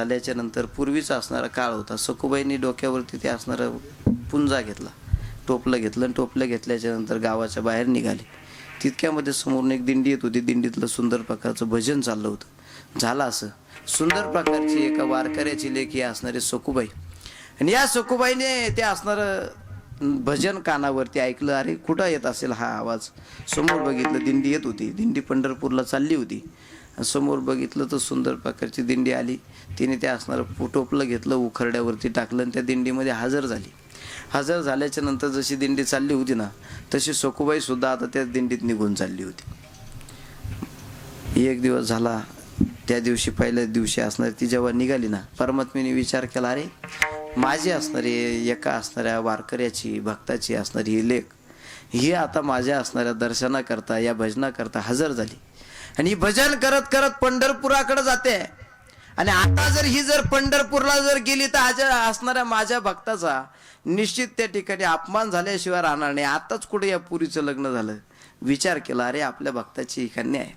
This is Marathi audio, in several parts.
झाल्याच्यानंतर पूर्वीचा असणारा काळ होता. सखूबाईंनी डोक्यावरती ते असणारं पुंजा घेतला. टोपलं घेतलं आणि टोपलं घेतल्याच्या नंतर गावाच्या बाहेर निघाले. तितक्यामध्ये समोरून एक दिंडी येत होती. दिंडीतलं सुंदर प्रकारचं भजन चाललं होतं. झालं असं. सुंदर प्रकारची एका वारकऱ्याची लेखी असणारी सखुबाई. आणि या सखुबाईने ते असणारं भजन कानावरती ऐकलं अरे कुठं येत असेल हा आवाज? समोर बघितलं दिंडी येत होती. दिंडी पंढरपूरला चालली होती. समोर बघितलं तर सुंदर प्रकारची दिंडी आली. तिने ते असणारं पोटोपलं घेतलं उखरड्यावरती टाकलं आणि त्या दिंडीमध्ये हजर झाली. हजर झाल्याच्यानंतर जशी दिंडी चालली होती ना तशी सखूबाई आता त्या दिंडीत निघून चालली होती. एक दिवस झाला त्या दिवशी पहिल्या दिवशी असणारी ती जेव्हा निघाली ना परमात्मीने विचार केला अरे माझी असणारी एका असणाऱ्या वारकऱ्याची भक्ताची असणारी ही लेख ही आता माझ्या असणाऱ्या दर्शनाकरता या भजनाकरता हजर झाली. आणि भजन करत करत पंढरपुराकडे जाते. आणि आता जर ही जर पंढरपूरला जर गेली तर आज असणाऱ्या माझ्या भक्ताचा निश्चित त्या ठिकाणी अपमान झाल्याशिवाय राहणार नाही. आताच कुठे या पुरीचं लग्न झालं? विचार केला अरे आपल्या भक्ताची ही कन्या आहे.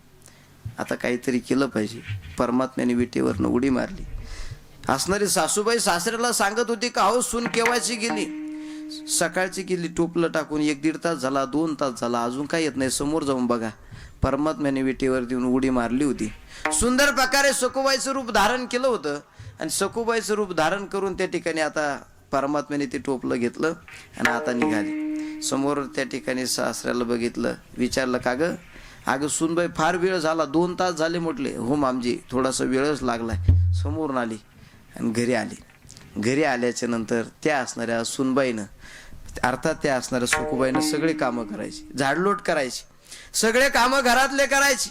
आता काहीतरी केलं पाहिजे. परमात्म्याने विटेवरनं उडी मारली. असणारी सासूबाई सासऱ्याला सांगत होती का हो सून केव्हाची गेली? सकाळची गेली टोपलं टाकून एक दीड तास झाला दोन तास झाला अजून काय येत नाही समोर जाऊन बघा. परमात्म्याने विटेवर देऊन उडी मारली होती. सुंदर प्रकारे सखुबाईचं रूप धारण केलं होतं. आणि सखुबाईचं रूप धारण करून त्या ठिकाणी आता परमात्म्याने ते टोपलं घेतलं आणि आता निघाली. समोर त्या ठिकाणी सासऱ्याला बघितलं विचारलं का ग? अगं सुनबाई फार वेळ झाला दोन तास झाले म्हटले. हो मामजी थोडासा वेळच लागलाय. समोरून आली आणि घरी आली. घरी आल्याच्यानंतर त्या असणाऱ्या सुनबाईनं अर्थात त्या असणाऱ्या सुखुबाईनं सगळी कामं करायची झाडलोट करायची. सगळे कामं घरातले करायची.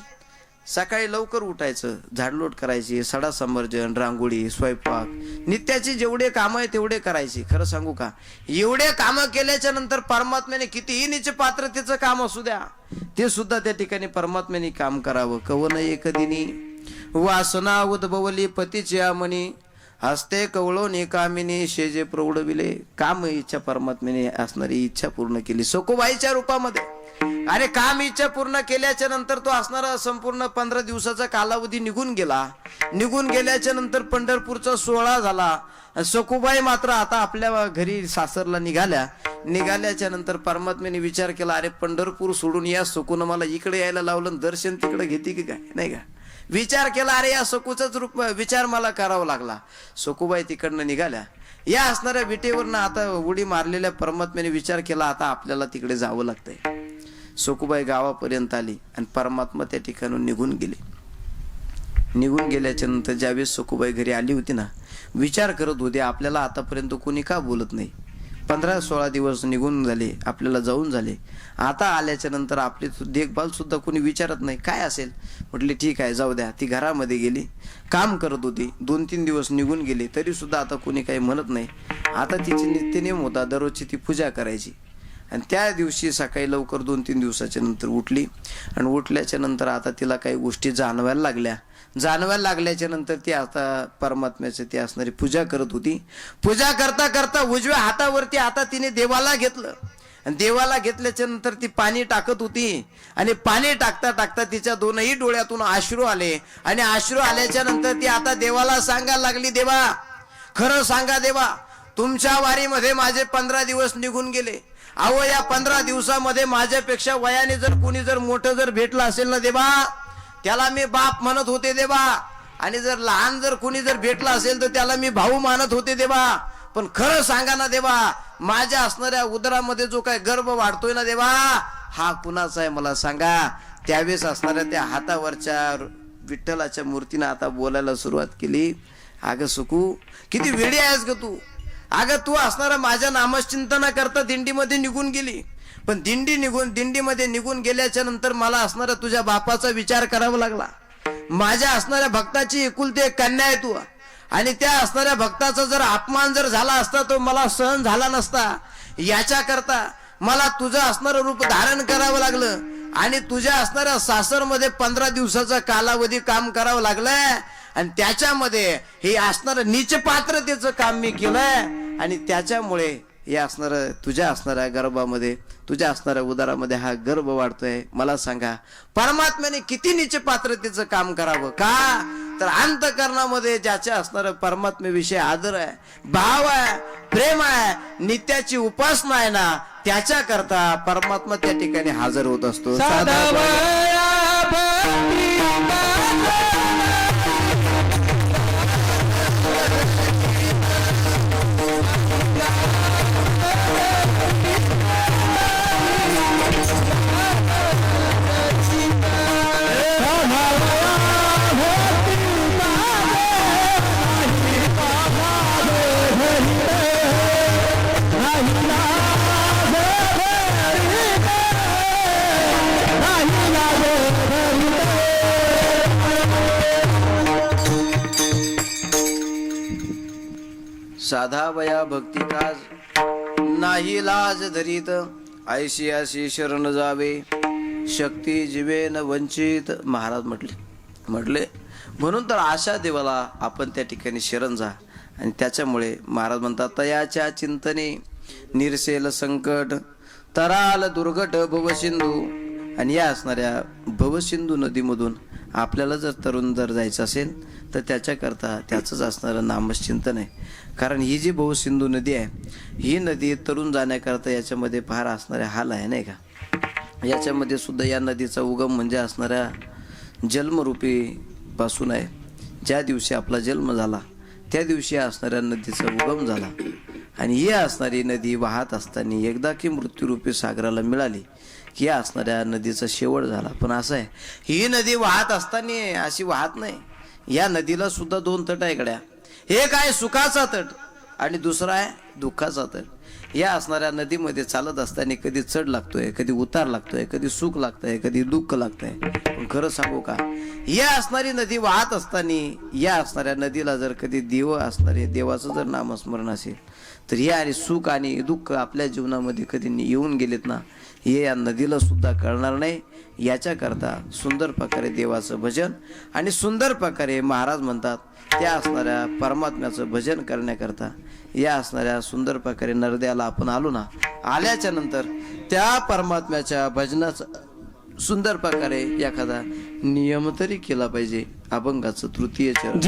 सकाळी लवकर उठायचं झाडलोट करायची सडा संवर्जन रांगोळी स्वयंपाक नित्याची जेवढे कामं आहे तेवढे करायची. खरं सांगू का? एवढे कामं केल्याच्यानंतर परमात्म्याने कितीही निच पात्रतेचं काम असू द्या. ते सुद्धा त्या ठिकाणी परमात्म्याने काम करावं. कवन एकदिनी वासना उद्भवली पतीच्या मनी हस्ते कवळोनी कामिनी शेजे प्रौढविले काम इच्छा परमात्म्याने असणारी इच्छा पूर्ण केली. सकोबाईच्या रूपामध्ये. अरे काम इच्छा पूर्ण केल्याच्यानंतर तो असणारा संपूर्ण पंधरा दिवसाचा कालावधी निघून गेला. निघून गेल्याच्यानंतर पंढरपूरचा सोहळा झाला. सखुबाई मात्र आता आपल्या घरी सासरला निघाल्या. निघाल्याच्या नंतर परमात्म्याने विचार केला अरे पंढरपूर सोडून या सखून मला इकडे यायला लावलं दर्शन तिकडे घेते की काय? नाही का? विचार केला अरे या सखूचाच रूप विचार मला करावा लागला. सखुबाई तिकडनं निघाल्या. या असणाऱ्या विटेवरनं आता उडी मारलेल्या परमात्म्याने विचार केला आता आपल्याला तिकडे जावं लागतंय. सखूबाई गावापर्यंत आली आणि परमात्मा त्या ठिकाणून निघून गेले. निघून गेल्याच्यानंतर ज्यावेळेस सखूबाई घरी आली होती ना विचार करत होते आपल्याला आतापर्यंत कोणी का बोलत नाही? पंधरा सोळा दिवस निघून झाले आपल्याला जाऊन झाले. आता आल्याच्यानंतर आपली देखभाल सुद्धा कोणी विचारत नाही काय असेल? म्हटले ठीक आहे जाऊ द्या ती घरामध्ये गेली. काम करत होती दोन तीन दिवस निघून गेले तरी सुद्धा आता कोणी काही म्हणत नाही. आता तिची नित्यनेम होता दररोजची ती पूजा करायची. आणि त्या दिवशी सकाळी लवकर दोन तीन दिवसाच्या नंतर उठली. आणि उठल्याच्या नंतर आता तिला काही गोष्टी जाणवायला लागल्या. जाणवायला लागल्याच्या नंतर ती आता परमात्म्याची ती असणारी पूजा करत होती. पूजा करता करता उजव्या हातावरती आता तिने देवाला घेतलं. आणि देवाला घेतल्याच्या नंतर ती पाणी टाकत होती. आणि पाणी टाकता टाकता तिच्या दोनही डोळ्यातून आश्रू आले. आणि आश्रू आल्याच्यानंतर ती आता देवाला सांगायला लागली देवा खरं सांगा देवा तुमच्या वारीमध्ये माझे पंधरा दिवस निघून गेले. अहो या पंधरा दिवसामध्ये माझ्यापेक्षा वयाने जर कुणी जर मोठं जर भेटलं असेल ना देवा त्याला मी बाप म्हणत होते देवा. आणि जर लहान जर कुणी जर भेटलं असेल तर त्याला मी भाऊ मानत होते देवा. पण खरं सांगा ना देवा माझ्या असणाऱ्या उदरामध्ये जो काय गर्भ वाढतोय ना देवा हा कुणाचा आहे मला सांगा. त्यावेळेस असणाऱ्या त्या हातावरच्या विठ्ठलाच्या मूर्तीनं आता बोलायला सुरुवात केली. अगं सुकू किती वेळी आहेस ग तू. अगं तू असणारा माझ्या नामचिंतना करता दिंडीमध्ये निघून गेली. पण दिंडी निघून दिंडीमध्ये निघून गेल्याच्यानंतर मला असणारा तुझ्या बापाचा विचार करावा लागला. माझ्या असणाऱ्या भक्ताची एकुलती एक कन्या आहे तू. आणि त्या असणाऱ्या भक्ताचा जर अपमान जर झाला असता तो मला सहन झाला नसता. याच्या करता मला तुझं असणारं रूप धारण करावं लागलं. आणि तुझ्या असणाऱ्या सासरमध्ये पंधरा दिवसाचा कालावधी काम करावं लागलंय. आणि त्याच्यामध्ये हे असणारं नीच पात्रतेचं काम मी केलंय. आणि त्याच्यामुळे या असणारं तुझ्या असणाऱ्या गर्भामध्ये तुझ्या असणाऱ्या उदरामध्ये हा गर्भ वाढतोय. मला सांगा परमात्म्याने किती निचे पात्रतेचं काम करावं का? तर अंतकरणामध्ये ज्याच्या असणारं परमात्म्याविषयी आदर आहे भाव आहे प्रेम आहे नित्याची उपासना आहे ना त्याच्या करता परमात्मा त्या ठिकाणी हजर होत असतो. साधा वया भक्ती काज. नाही लाज धरीत ऐशी अशी शरण जावे. शक्ती जीवेन वंचित महाराज म्हटले. म्हटले म्हणून तर आशा देवाला आपण त्या ठिकाणी शरण जा. आणि त्याच्यामुळे महाराज म्हणतात तयाच्या चिंतने निरसेल संकट तराल दुर्घट भवसिंधू आणि या असणाऱ्या भवसिंधू नदीमधून आपल्याला जर तरुण जर जायचं असेल तर त्याच्याकरता त्याचंच असणारं नामचिंतन आहे. कारण ही जी भवसिंधू नदी आहे ही नदी तरुण जाण्याकरता याच्यामध्ये फार असणारे हाल आहे नाही का? याच्यामध्ये सुद्धा या नदीचा उगम म्हणजे असणाऱ्या जन्मरूपीपासून आहे. ज्या दिवशी आपला जन्म झाला त्या दिवशी असणाऱ्या नदीचा उगम झाला. आणि ही असणारी नदी वाहत असताना एकदा की मृत्यूरूपी सागराला मिळाली की असणाऱ्या नदीचा शेवट झाला. पण असं आहे ही नदी वाहत असताना अशी वाहत नाही. या नदीला सुद्धा दोन तट आहे इकड्या. एक आहे सुखाचा तट आणि दुसरा आहे दुःखाचा तट. या असणाऱ्या नदीमध्ये चालत असताना कधी चढ लागतोय कधी उतार लागतोय कधी सुख लागतंय कधी दुःख लागतंय. पण खरं सांगू का या असणारी नदी वाहत असताना या असणाऱ्या नदीला जर कधी देव असणारे देवाचं जर नामस्मरण असेल तर हे आणि सुख आणि दुःख आपल्या जीवनामध्ये कधी येऊन गेलेत ना हे या नदीला सुद्धा कळणार नाही. याच्याकरता सुंदर प्रकारे देवाचं भजन आणि सुंदर प्रकारे महाराज म्हणतात त्या असणाऱ्या परमात्म्याचं भजन करण्याकरता या असणाऱ्या सुंदर प्रकारे नरद्याला आपण आलो ना आल्याच्यानंतर त्या परमात्म्याच्या भजनाचं सुंदर प्रकारे एखादा नियम तरी केला पाहिजे. अभंगाचं तृतीय चरण.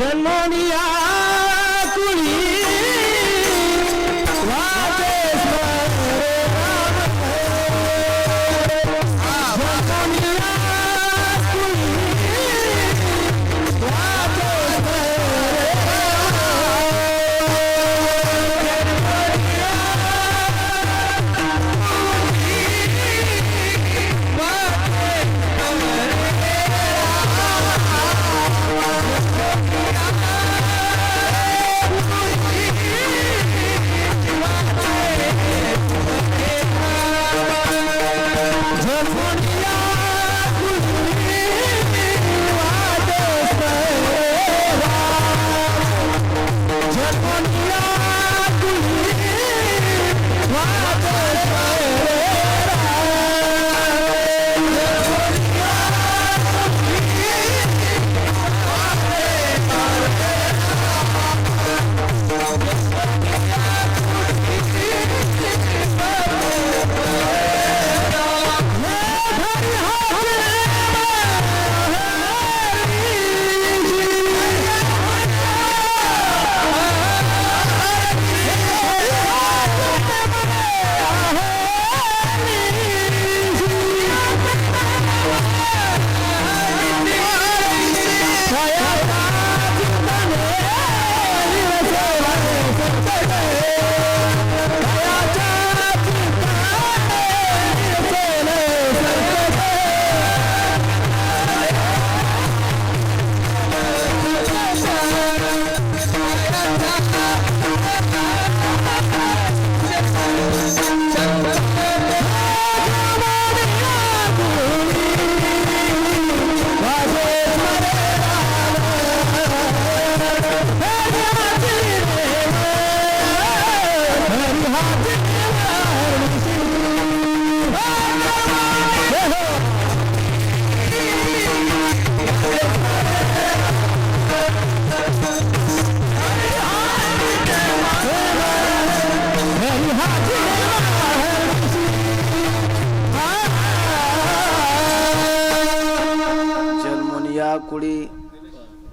कुळी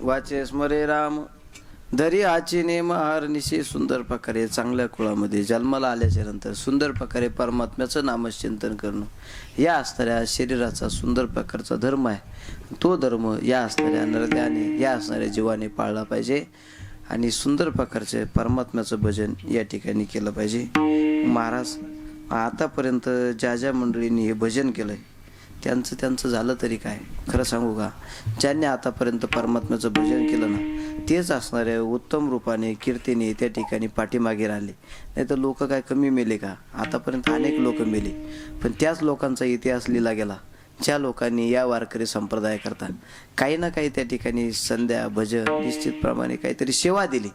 वाचे स्मरे राम. दरी आची नेम हार निशी सुंदर प्रकारे चांगल्या कुळामध्ये जन्माला आल्याच्यानंतर सुंदर प्रकारे परमात्म्याचं नामचिंतन करणं. या असणाऱ्या शरीराचा सुंदर प्रकारचा धर्म आहे. तो धर्म या असणाऱ्या नरद्याने या असणाऱ्या जीवाने पाळला पाहिजे आणि सुंदर प्रकारचे परमात्म्याचं भजन या ठिकाणी केलं पाहिजे. महाराज आतापर्यंत ज्या ज्या मंडळींनी हे भजन केलं आहे त्यांचं त्यांचं झालं तरी काय? खरं सांगू का? ज्यांनी आतापर्यंत परमात्म्याचं भजन केलं ना तेच असणारे उत्तम रूपाने कीर्तीने त्या ठिकाणी पाठीमागे राहिले. नाही तर लोक काय कमी मेले का? आतापर्यंत अनेक लोक मेले. पण त्याच लोकांचा इतिहास लिहिला गेला. ज्या लोकांनी या वारकरी संप्रदाय करता काही ना काही त्या ठिकाणी संध्या भजन निश्चितप्रमाणे काहीतरी सेवा दिली.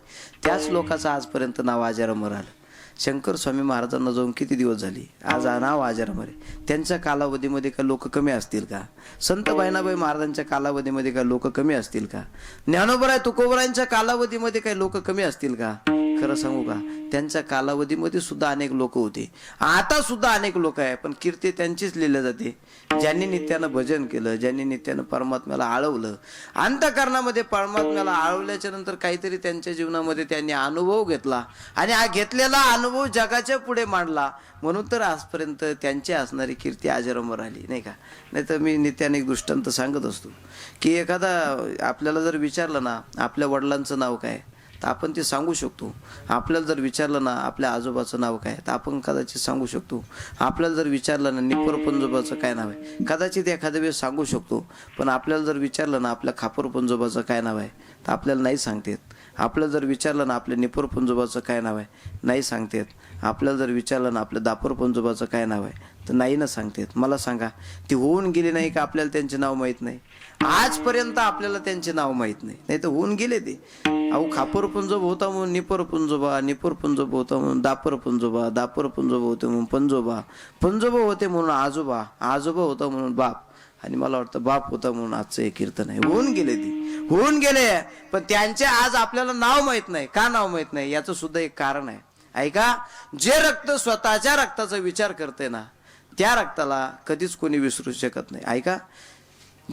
त्याच लोकाचं आजपर्यंत नाव आजारामर आलं. शंकर स्वामी महाराजांना जाऊन किती दिवस झाले? आज आणाव नाव आजारामध्ये. त्यांच्या कालावधीमध्ये का लोक कमी असतील का? संत बहिणाबाई महाराजांच्या कालावधीमध्ये काय लोक कमी असतील का? ज्ञानोबराय तुकोबरायांच्या कालावधीमध्ये काही लोक कमी असतील का? खरं सांगू का? त्यांच्या कालावधीमध्ये सुद्धा अनेक लोक होते. आता सुद्धा अनेक लोक आहे पण कीर्ती त्यांचीच लिहिल्या जाते. ज्यांनी नित्यानं भजन केलं ज्यांनी नित्यानं परमात्म्याला आळवलं. अंतकरणामध्ये परमात्म्याला आळवल्याच्या नंतर काहीतरी त्यांच्या जीवनामध्ये त्यांनी अनुभव घेतला आणि हा घेतलेला अनुभव जगाच्या पुढे मांडला. म्हणून तर आजपर्यंत त्यांची असणारी कीर्ती आजरंभर आली नाही का? नाही तर मी नित्याने एक दृष्टांत सांगत असतो की एखादा आपल्याला जर विचारलं ना आपल्या वडिलांचं नाव काय? तर आपण ते सांगू शकतो. आपल्याला जर विचारलं ना आपल्या आजोबाचं नाव काय तर आपण कदाचित सांगू शकतो. आपल्याला जर विचारलं ना निपर पंजोबाचं काय नाव आहे कदाचित एखाद्या वेळेस सांगू शकतो. पण आपल्याला जर विचारलं ना आपल्या खापर पंजोबाचं काय नाव आहे तर आपल्याला नाही सांगतेत आपलं जर विचारलं ना आपल्या निपूर पंजोबाचं काय नाव आहे? नाही सांगतेत आपल्याला जर विचारलं ना आपल्या दापूर पंजोबाचं काय नाव आहे? तर नाही ना सांगतेत मला सांगा ती होऊन गेली नाही का आपल्याला त्यांचे नाव माहीत नाही? आजपर्यंत आपल्याला त्यांचे नाव माहीत नाही. नाही तर होऊन गेले ते. अहो खापूर पुंजोब होता म्हणून निपूर पुंजोबा निपूर पुंजोब होता म्हणून दापूर पुंजोबा दापूर पुंजोब होते म्हणून पंजोबा. पंजोबा होते म्हणून आजोबा. आजोबा होता म्हणून बाप. आणि मला वाटतं बाप होता म्हणून आजचं हे कीर्तन आहे. होऊन गेले ती. होऊन गेले. पण त्यांचे आज आपल्याला नाव माहीत नाही. का नाव माहीत नाही? याचं सुद्धा एक कारण आहे. ऐका जे रक्त स्वतःच्या रक्ताचा विचार करते ना त्या रक्ताला कधीच कोणी विसरू शकत नाही. ऐका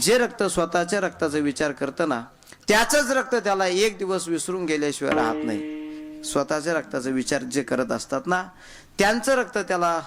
जे रक्त स्वतःच्या रक्ताचा विचार करतं ना त्याचंच रक्त त्याला एक दिवस विसरून गेल्याशिवाय राहत नाही. स्वतःच्या रक्ताचा विचार जे करत असतात ना त्यांचं रक्त त्याला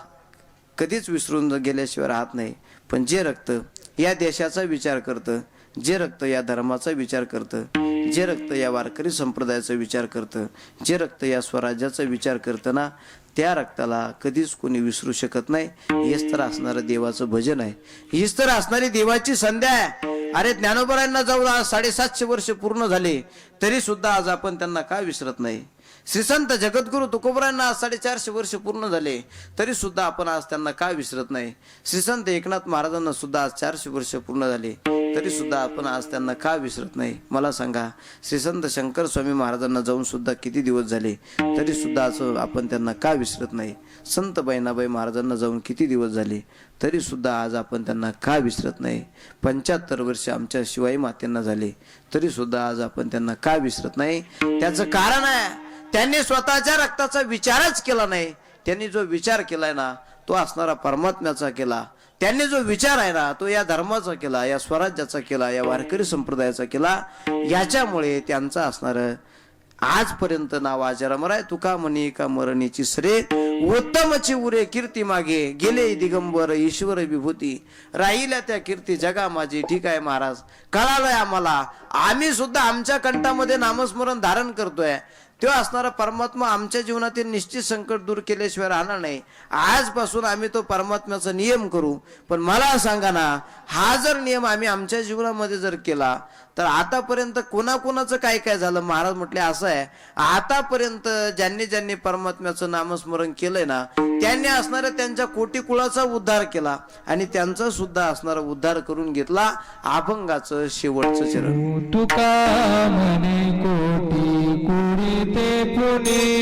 कधीच विसरून गेल्याशिवाय राहत नाही. पण जे रक्त या देशाचा विचार करतं जे रक्त या धर्माचा विचार करतं जे रक्त या वारकरी संप्रदायाचा विचार करतं जे रक्त या स्वराज्याचा विचार करतं ना त्या रक्ताला कधीच कोणी विसरू शकत नाही. हेच तर असणारं देवाचं भजन आहे. हीच तर असणारी देवाची संध्या आहे. अरे ज्ञानोबरांना जाऊन आज साडेसातशे वर्ष पूर्ण झाले. तरी सुद्धा आज आपण त्यांना का विसरत नाही? श्रीसंत जगद्गुरु तुकोबरांना आज साडेचारशे वर्ष पूर्ण झाले तरी सुद्धा आपण आज त्यांना का विसरत नाही? श्रीसंत एकनाथ महाराजांना सुद्धा आज चारशे वर्ष पूर्ण झाले तरी सुद्धा आपण आज त्यांना का विसरत नाही? मला सांगा श्रीसंत शंकर स्वामी महाराजांना जाऊन सुद्धा किती दिवस झाले तरी सुद्धा असं आपण त्यांना का विसरत नाही? संत बहिणाबाई महाराजांना जाऊन किती दिवस झाले तरीसुद्धा आज आपण त्यांना का विसरत नाही? पंच्याहत्तर वर्ष आमच्या शिवाई मातेंना झाले तरीसुद्धा आज आपण त्यांना का विसरत नाही? त्याचं कारण आहे त्यांनी स्वतःच्या रक्ताचा विचारच केला नाही. त्यांनी जो विचार केलाय ना तो असणारा परमात्म्याचा केला. त्यांनी जो विचार आहे ना तो या धर्माचा केला या स्वराज्याचा केला या वारकरी संप्रदायाचा केला. याच्यामुळे त्यांचा असणार आजपर्यंत नाव आचारामर आहे. तुका म्हणे का मरणीची श्रे उत्तमची उरे कीर्ती मागे. गेले दिगंबर ईश्वर विभूती. राहिल्या त्या कीर्ती जगा माझी. ठीक आहे महाराज. कळालंय आम्हाला. आम्ही सुद्धा आमच्या कंठामध्ये नामस्मरण धारण करतोय. तो असणारा परमात्मा आमच्या जीवनातील निश्चित संकट दूर केल्याशिवाय राहणार नाही. आजपासून आम्ही तो परमात्म्याचा नियम करू. पण मला सांगा ना हा जर नियम आम्ही आमच्या जीवनामध्ये जर केला तर आतापर्यंत कोणाकोणाचं काय काय झालं? महाराज म्हटले असं आहे आतापर्यंत ज्यांनी ज्यांनी परमात्म्याचं नामस्मरण केलंय ना त्यांनी असणाऱ्या त्यांच्या कोटी कुळाचा उद्धार केला आणि त्यांचा सुद्धा असणारा उद्धार करून घेतला. अभंगाचं शेवटचं चरण. तुका म्हणे